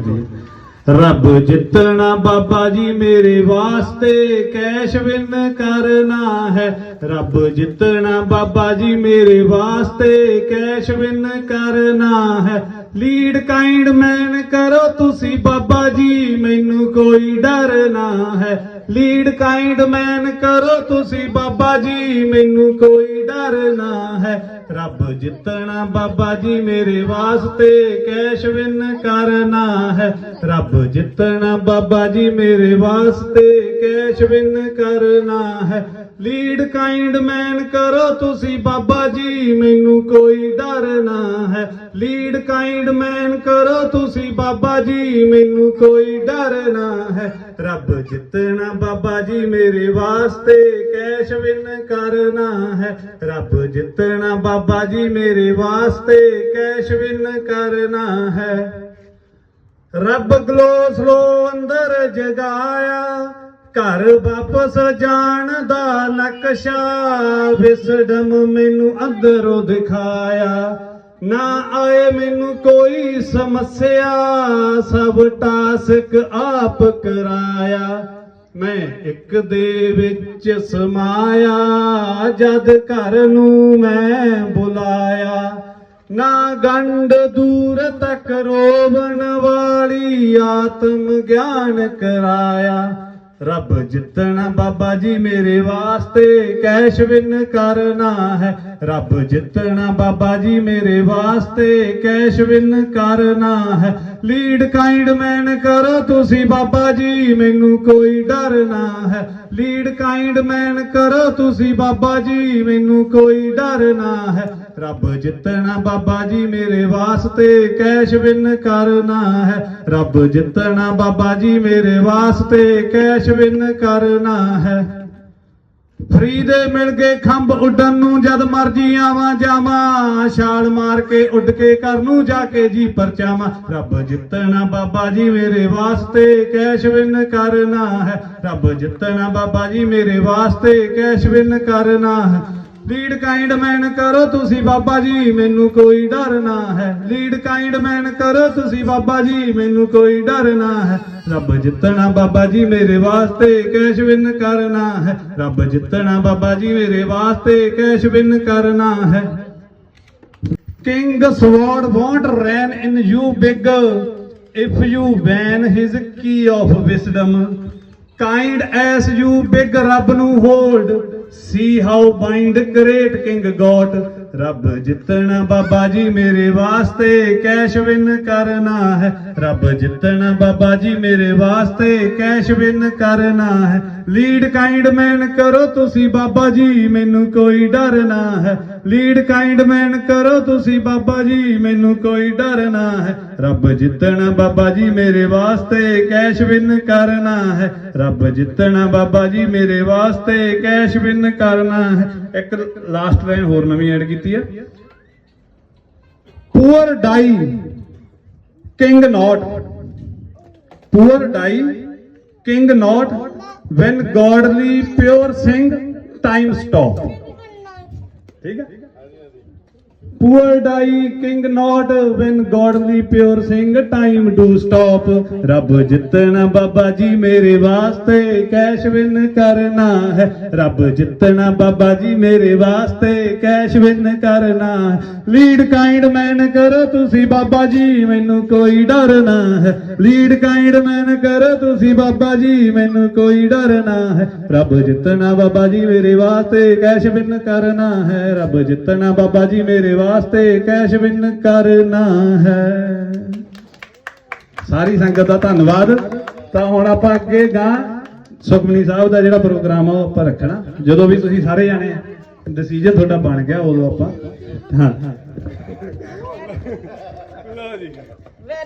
ਦੀ ਰੱਬ ਜਿੱਤਣਾ ਬਾਬਾ ਜੀ ਮੇਰੇ ਵਾਸਤੇ, ਕੈਸ਼ ਵਿਨ ਕਰਨਾ ਹੈ। ਰੱਬ ਜਿੱਤਣਾ ਬਾਬਾ ਜੀ ਮੇਰੇ ਵਾਸਤੇ, ਕੈਸ਼ ਵਿਨ ਕਰਨਾ ਹੈ। ਲੀਡ ਕਾਈਂਡ ਮੈਨ ਕਰੋ ਤੁਸੀਂ ਬਾਬਾ ਜੀ, ਮੈਨੂੰ ਕੋਈ ਡਰ ਨਾ ਹੈ। ਲੀਡ ਕਾਈਂਡ ਮੈਨ ਕਰੋ ਤੁਸੀਂ ਬਾਬਾ ਜੀ, ਮੈਨੂੰ ਕੋਈ ਡਰ ਨਾ ਹੈ। ਰੱਬ ਜਿੱਤਣਾ ਬਾਬਾ ਜੀ, ਮੇਰੇ ਵਾਸਤੇ ਕੈਸ਼ ਵਿਨ ਕਰਨਾ ਹੈ। ਰੱਬ ਜਿੱਤਣਾ ਬਾਬਾ ਜੀ, ਮੇਰੇ ਵਾਸਤੇ ਕੈਸ਼ ਵਿਨ ਕਰਨਾ ਹੈ। ਲੀਡ ਕਾਈਂਡ ਮੈਨ ਕਰੋ ਤੁਸੀਂ ਬਾਬਾ ਜੀ, ਮੈਨੂੰ ਕੋਈ ਡਰ ਨਾ ਹੈ। ਲੀਡ ਕਾਈਂਡ ਮੈਨ ਕਰੋ ਤੁਸੀਂ ਬਾਬਾ ਜੀ, ਮੈਨੂੰ ਕੋਈ ਡਰ ਨਾ ਹੈ। ਰੱਬ ਜਿੱਤਣਾ ਬਾਬਾ ਜੀ ਮੇਰੇ ਵਾਸਤੇ, ਕੈਸ਼ ਵਿਨ ਕਰਨਾ ਹੈ। ਰੱਬ ਜਿੱਤਣਾ ਬਾਬਾ ਜੀ ਮੇਰੇ ਵਾਸਤੇ, ਕੈਸ਼ ਵਿਨ ਕਰਨਾ ਹੈ। ਰੱਬ ਗਲੋ ਸਲੋ ਅੰਦਰ ਜਗਾਇਆ, ਘਰ ਵਾਪਸ ਜਾਣ ਦਾ ਨਕਸ਼ਾ ਵਿਸਡਮ ਮੈਨੂੰ ਅੰਦਰੋਂ ਦਿਖਾਇਆ। ਨਾ ਆਏ ਮੈਨੂੰ ਕੋਈ ਸਮੱਸਿਆ, ਸਭ ਟਾਸਕ ਆਪ ਕਰਾਇਆ। ਮੈਂ ਇੱਕ ਦੇ ਵਿੱਚ ਸਮਾਇਆ, ਜਦ ਘਰ ਨੂੰ ਮੈਂ ਬੁਲਾਇਆ। ਨਾ ਗੰਡ ਦੂਰ ਤੱਕ ਰੋਵਣ ਵਾਲੀ ਆਤਮ ਗਿਆਨ ਕਰਾਇਆ। ਰੱਬ ਜਿੱਤਣਾ ਬਾਬਾ ਜੀ ਮੇਰੇ ਵਾਸਤੇ ਕੈਸ਼ ਵਿਨ ਕਰਨਾ ਹੈ। ਰੱਬ ਜਿੱਤਣਾ ਬਾਬਾ ਜੀ ਮੇਰੇ ਵਾਸਤੇ, ਕੈਸ਼ ਵਿਨ ਕਰਨਾ ਹੈ। ਲੀਡ ਕਾਈਂਡ ਮੈਨ ਕਰੋ ਤੁਸੀਂ ਬਾਬਾ ਜੀ, ਮੈਨੂੰ ਕੋਈ ਡਰ ਨਾ ਹੈ। ਲੀਡ ਕਾਈਂਡ ਮੈਨ ਕਰੋ ਤੁਸੀਂ ਬਾਬਾ ਜੀ, ਮੈਨੂੰ ਕੋਈ ਡਰ ਨਾ ਹੈ। ਰੱਬ ਜਿੱਤਣਾ ਬਾਬਾ ਜੀ ਮੇਰੇ ਵਾਸਤੇ, ਕੈਸ਼ ਵਿਨ ਕਰਨਾ ਹੈ। ਰੱਬ ਜਿੱਤਣਾ ਬਾਬਾ ਜੀ ਮੇਰੇ ਵਾਸਤੇ, ਕੈਸ਼ ਵਿਨ ਕਰਨਾ ਹੈ। ਫਰੀ ਦੇ ਮਿਲ ਗਏ ਖੰਭ ਉੱਡਣ ਨੂੰ ਜਦ ਮਰਜ਼ੀ ਆਵਾਂ ਜਾਵਾਂ, ਛਾਲ ਮਾਰ ਕੇ ਉੱਡ ਕੇ ਘਰ ਨੂੰ ਜਾ ਕੇ ਜੀ ਪਰਚਾਵਾਂ। ਰੱਬ ਜਿੱਤਣਾ ਬਾਬਾ ਜੀ ਮੇਰੇ ਵਾਸਤੇ ਕੈਸ਼ ਵਿਨ ਕਰਨਾ ਹੈ। ਰੱਬ ਜਿੱਤਣਾ ਬਾਬਾ ਜੀ ਮੇਰੇ ਵਾਸਤੇ ਕੈਸ਼ ਵਿਨ ਕਰਨਾ ਹੈ। ਲੀਡ ਕਾਈਂਡ ਮੈਨ ਕਰੋ ਤੁਸੀਂ ਬਾਬਾ ਜੀ, ਮੈਨੂੰ ਕੋਈ ਡਰ ਨਾ ਹੈ। ਲੀਡ ਕਾਈਂਡ ਮੈਨ ਕਰੋ ਤੁਸੀਂ ਬਾਬਾ ਜੀ, ਮੈਨੂੰ ਕੋਈ ਡਰ ਨਾ ਹੈ। ਰੱਬ ਜਿੱਤਣਾ ਬਾਬਾ ਜੀ ਮੇਰੇ ਵਾਸਤੇ ਕੈਸ਼ ਵਿਨ ਕਰਨਾ ਹੈ। ਰੱਬ ਜਿੱਤਣਾ ਬਾਬਾ ਜੀ ਮੇਰੇ ਵਾਸਤੇ ਕੈਸ਼ ਵਿਨ ਕਰਨਾ ਹੈ। King sword won't reign in you, big. If you ban his key of wisdom. Kind as you big ਰੱਬ ਨੂੰ hold. See how bind great king got. ਰੱਬ ਜਿੱਤਣਾ ਬਾਬਾ ਜੀ ਮੇਰੇ ਵਾਸਤੇ ਕੈਸ਼ ਵਿਨ ਕਰਨਾ ਹੈ ਰੱਬ ਜਿੱਤਣਾ ਬਾਬਾ ਜੀ ਮੇਰੇ ਵਾਸਤੇ ਕੈਸ਼ ਵਿਨ ਕਰਨਾ ਹੈ ਲੀਡ ਕਾਈਂਡ ਮੈਨ ਕਰੋ ਤੁਸੀਂ ਬਾਬਾ ਜੀ ਮੈਨੂੰ ਕੋਈ ਡਰ ਨਾ ਹੈ ਲੀਡ ਕਾਈਂਡ ਮੈਨ ਕਰੋ ਤੁਸੀਂ ਬਾਬਾ ਜੀ, ਮੈਨੂੰ ਕੋਈ ਡਰ ਨਾ ਹੈ। ਰੱਬ ਜਿੱਤਣਾ ਬਾਬਾ ਜੀ ਮੇਰੇ ਵਾਸਤੇ ਕੈਸ਼ ਵਿਨ ਕਰਨਾ ਹੈ। ਰੱਬ ਜਿੱਤਣਾ ਬਾਬਾ ਜੀ ਮੇਰੇ ਵਾਸਤੇ ਕੈਸ਼ ਵਿਨ ਕਰਨਾ ਹੈ। ਇੱਕ ਲਾਸਟ ਲਾਈਨ ਹੋਰ ਨਵੀਂ ਐਡ ਕੀਤੀ ਹੈ poor die king not poor die king not when godly pure Singh time stop ਠੀਕ ਹੈ poor die king not when godly pure Singh time do stop ਰੱਬ ਜਿੱਤਣਾ ਬਾਬਾ ਜੀ ਮੇਰੇ ਵਾਸਤੇ ਕੈਸ਼ ਵਿਨ ਕਰਨਾ ਹੈ ਰੱਬ ਜਿੱਤਣਾ ਬਾਬਾ ਜੀ ਮੇਰੇ ਵਾਸਤੇ ਕੈਸ਼ ਵਿਨ ਕਰਨਾ ਲੀਡ ਕਾਈਂਡ ਮੈਨ ਕਰੋ ਤੁਸੀਂ ਬਾਬਾ ਜੀ ਮੈਨੂੰ ਕੋਈ ਡਰ ਨਾ ਹੈ ਲੀਡ ਕਾਈਂਡ ਮੈਨ ਕਰੋ ਤੁਸੀਂ ਬਾਬਾ ਜੀ ਮੈਨੂੰ ਕੋਈ ਡਰ ਨਾ ਹੈ ਰੱਬ ਜਿੱਤਣਾ ਬਾਬਾ ਜੀ ਮੇਰੇ ਵਾਸਤੇ ਕੈਸ਼ ਵਿਨ ਕਰਨਾ ਹੈ ਰੱਬ ਜਿੱਤਣਾ ਬਾਬਾ ਜੀ ਮੇਰੇ ਵਾਸਤੇ ਕੈਸ਼ ਵਿਨ ਕਰਨਾ ਹੈ। ਸਾਰੀ ਸੰਗਤ ਦਾ ਧੰਨਵਾਦ। ਤਾਂ ਹੁਣ ਆਪਾਂ ਅੱਗੇ ਗਾਂ ਸੁਖਮਨੀ ਸਾਹਿਬ ਦਾ ਜਿਹੜਾ ਪ੍ਰੋਗਰਾਮ ਆ, ਉਹ ਆਪਾਂ ਰੱਖਣਾ। ਜਦੋਂ ਵੀ ਤੁਸੀਂ ਸਾਰੇ ਜਾਣੇ ਡਿਸੀਜਨ ਤੁਹਾਡਾ ਬਣ ਗਿਆ, ਉਦੋਂ ਆਪਾਂ ਹਾਂ। ਲਓ ਜੀ।